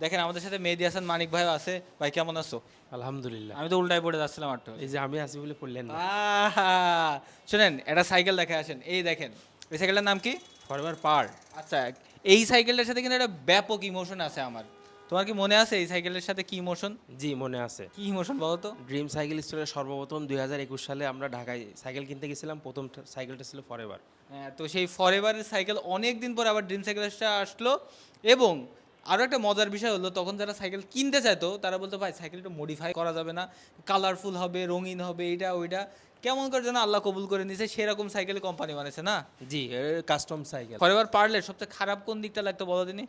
দেখেন আমাদের সাথে মেহেদি হাসান মানিক ভাই আছে। ভাই কেমন আছো? আলহামদুলিল্লাহ। আমি তো উল্টায় পড়ে যাচ্ছিলাম একটু এই যে আমি আছি বলে পড়লেন না। আহা! শোনেন একটা সাইকেল দেখে আসেন। এই দেখেন এই সাইকেলটার নাম কি? Forever Pearl. আচ্ছা এই সাইকেলটার সাথে কিন্তু একটা ব্যাপক ইমোশন আছে আমার। তোমার কি মনে আছে এই সাইকেলের সাথে কি ইমোশন জি মনে আছে। কি ইমোশন বলো তো? ড্রিম সাইকেল স্টোরে সর্বপ্রথম দুই হাজার একুশ সালে আমরা ঢাকায় সাইকেল কিনতে গেছিলাম। প্রথম সাইকেলটা ছিল ফরএভার হ্যাঁ, তো সেই ফরএভারের সাইকেল অনেক দিন পর আবার ড্রিম সাইকেলটা আসলো এবং আরও একটা মজার বিষয় হলো তখন যারা সাইকেল কিনতে চাইতো তারা বলতো ভাই সাইকেলটা মডিফাই করা যাবে না। কালারফুল হবে রঙিন হবে এইটা ওইটা। কেমন করে যেন আল্লাহ কবুল করে নিছে সেরকম সাইকেল কোম্পানি বানিয়েছে না? জি কাস্টম সাইকেল। ফরএভার পারলে সবচেয়ে খারাপ কোন দিকটা লাগতো বলো তিনি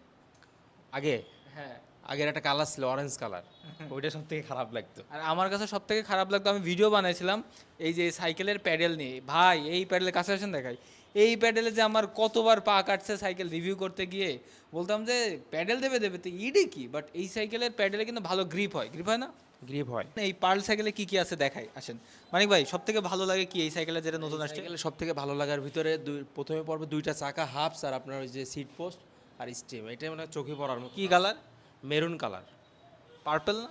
আগে? হ্যাঁ। আগের একটা কালার ছিল অরেঞ্জ কালার ওইটা সব থেকে খারাপ লাগতো। আর আমার কাছে সব থেকে খারাপ লাগতো আমি ভিডিও বানাইছিলাম এই যে সাইকেলের প্যাডেল নিয়ে। ভাই এই প্যাডেলের কাছে আসেন দেখাই। এই প্যাডেলে যে আমার কতবার পা কাটছে সাইকেল রিভিউ করতে গিয়ে বলতাম যে প্যাডেল দেবে দেবে। তো ইডি কি? বাট এই সাইকেলের প্যাডেলে কিন্তু ভালো গ্রিপ হয়। গ্রিপ হয় না? গ্রিপ হয়। এই পার্ল সাইকেলে কি কি আছে দেখাই আসেন। মানিক ভাই সব থেকে ভালো লাগে কি এই সাইকেলে যেটা নতুন আসছে? সব থেকে ভালো লাগার ভিতরে দুই- প্রথমে পড়বে দুইটা চাকা হাফস আর আপনার ওই যে সিট পোস্ট আর স্টিম এটা মানে চোখে পড়ার মতো। কি কালার মেরুন কালার। পার্পল না?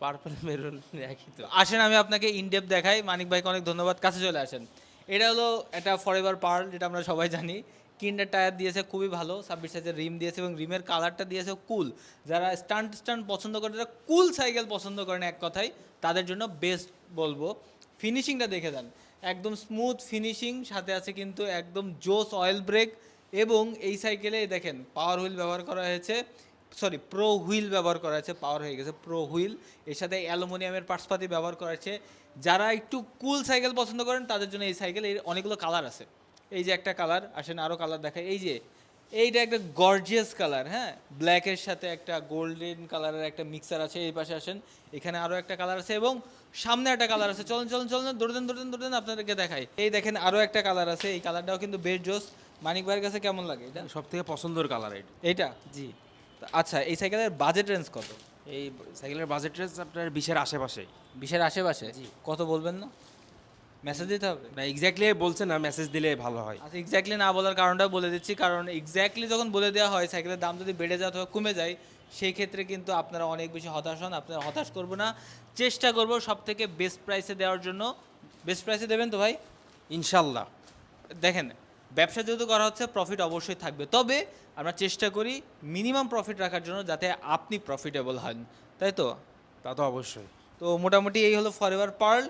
পার্পল, মেরুন, একই তো। আসেন, আমি আপনাকে ইনডেপ দেখাই। মানিক ভাইকে অনেক ধন্যবাদ। কাছে চলে আসেন। এটা হলো একটা ফরএভার পার্ল যেটা আমরা সবাই জানি। কিন্ডার টায়ার দিয়েছে, খুবই ভালো। ছাব্বিশ সাইজের রিম দিয়েছে এবং রিমের কালারটা দিয়েছে কুল। যারা স্টান্ট স্টান্ট পছন্দ করে, যারা কুল সাইকেল পছন্দ করেন এক কথায়, তাদের জন্য বেস্ট বলব। ফিনিশিংটা দেখে যান। একদম স্মুথ ফিনিশিং সাথে আছে কিন্তু একদম জোস অয়েল ব্রেক এবং এই সাইকেলে দেখেন পাওয়ার হুইল ব্যবহার করা হয়েছে। সরি প্রো হুইল ব্যবহার করা হয়েছে পাওয়ার হয়ে গেছে প্রো হুইল এর সাথে অ্যালুমিনিয়ামের পার্টসপাতি ব্যবহার করা হয়েছে। যারা একটু কুল সাইকেল পছন্দ করেন তাদের জন্য এই সাইকেল এর অনেকগুলো কালার আছে। এই যে একটা কালার আসেন আরও কালার দেখায় এই যে এইটা একটা গর্জিয়াস কালার হ্যাঁ? ব্ল্যাকের সাথে একটা গোল্ডেন কালারের একটা মিক্সার আছে এই পাশে আসেন। এখানে আরও একটা কালার আছে এবং সামনে একটা কালার আছে। চলুন চলুন চলুন দৌড়েন দৌড়েন দৌড়েন আপনাদেরকে দেখাই। এই দেখেন আরও একটা কালার আছে। এই কালারটাও কিন্তু বেশ জোস। মানিক ভাইয়ের কাছে কেমন লাগে এটা? সব থেকে পছন্দের কালার এটা। এইটা? জি। আচ্ছা এই সাইকেলের বাজেট রেঞ্জ কত? এই সাইকেলের বাজেট রেঞ্জ আপনার বিশের আশেপাশে। বিশের আশেপাশে? জি। কত বলবেন না? মেসেজ দিতে হবে? না এক্স্যাক্টলি বলছে না মেসেজ দিলে ভালো হয়। আচ্ছা এক্স্যাক্টলি না বলার কারণটা বলে দিচ্ছি কারণ এক্স্যাক্টলি যখন বলে দেওয়া হয় সাইকেলের দাম যদি বেড়ে যায় অথবা কমে যায় সেই ক্ষেত্রে কিন্তু আপনারা অনেক বেশি হতাশ হন আপনারা হতাশ করব না। চেষ্টা করব সব থেকে বেস্ট প্রাইসে দেওয়ার জন্য। বেস্ট প্রাইসে দেবেন তো ভাই? ইনশাল্লাহ। দেখেন ব্যবসা যেহেতু করা হচ্ছে প্রফিট অবশ্যই থাকবে। তবে আমরা চেষ্টা করি মিনিমাম প্রফিট রাখার জন্য যাতে আপনি প্রফিটেবল হন। তাই তো? তা তো অবশ্যই। তো মোটামুটি এই হলো ফরএভার পার্ল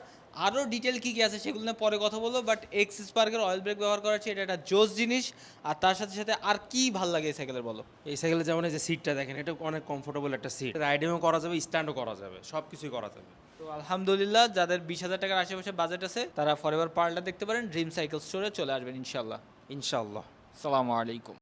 আরও ডিটেল কী কী আছে সেগুলো নিয়ে পরে কথা বলব বাট এক্স স্পার্কের অয়েল ব্রেক ব্যবহার করা হচ্ছে এটা একটা জোস জিনিস। আর তার সাথে সাথে আর কি ভালো লাগে এই সাইকেলের বলো? এই সাইকেলে যেমন এই যে সিটটা দেখেন এটা অনেক কমফোর্টেবল একটা সিট রাইডিংও করা যাবে স্ট্যান্ডও করা যাবে সব কিছুই করা যাবে। তো আলহামদুলিল্লাহ যাদের বিশ হাজার টাকার আশেপাশে বাজেট আছে তারা ফরএভার পার্লটা দেখতে পারেন ড্রিম সাইকেল স্টোরে চলে আসবেন ইনশাল্লাহ ইনশাল্লাহ সালামু আলাইকুম।